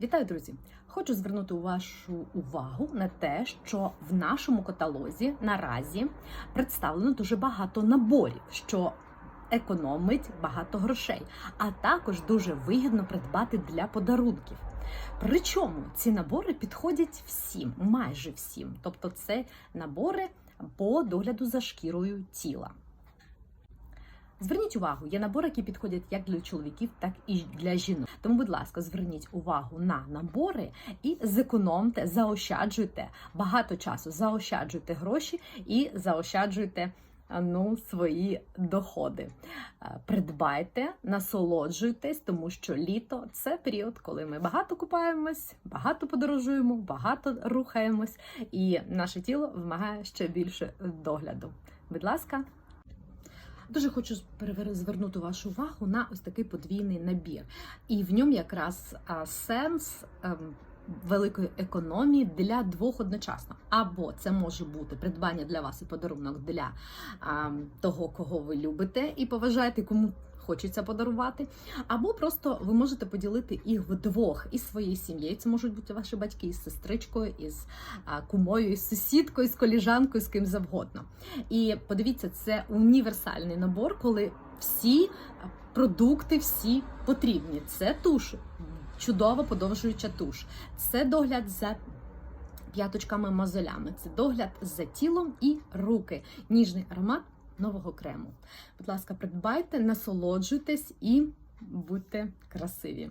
Вітаю, друзі! Хочу звернути вашу увагу на те, що в нашому каталозі наразі представлено дуже багато наборів, що економить багато грошей, а також дуже вигідно придбати для подарунків. Причому ці набори підходять всім, майже всім. Тобто, це набори по догляду за шкірою тіла. Зверніть увагу, є набори, які підходять як для чоловіків, так і для жінок. Тому, будь ласка, зверніть увагу на набори і зекономте, заощаджуйте багато часу, заощаджуйте гроші і заощаджуйте ну, свої доходи. Е, Придбайте, насолоджуйтесь, тому що літо це період, коли ми багато купаємось, багато подорожуємо, багато рухаємось, і наше тіло вимагає ще більше догляду. Будь ласка. Дуже хочу звернути вашу увагу на ось такий подвійний набір, і в ньому якраз сенс ем, великої економії для двох одночасно. Або це може бути придбання для вас і подарунок для а, того, кого ви любите і поважаєте, кому хочеться подарувати. Або просто ви можете поділити їх вдвох із своєю сім'єю. Це можуть бути ваші батьки із сестричкою, із кумою, із сусідкою, з коліжанкою, з ким завгодно. І подивіться, це універсальний набор, коли всі продукти всі потрібні. Це туш, чудово подовжуюча туш, це догляд за п'яточками мозолями, це догляд за тілом і руки, ніжний аромат нового крему. Будь ласка, придбайте, насолоджуйтесь і будьте красиві.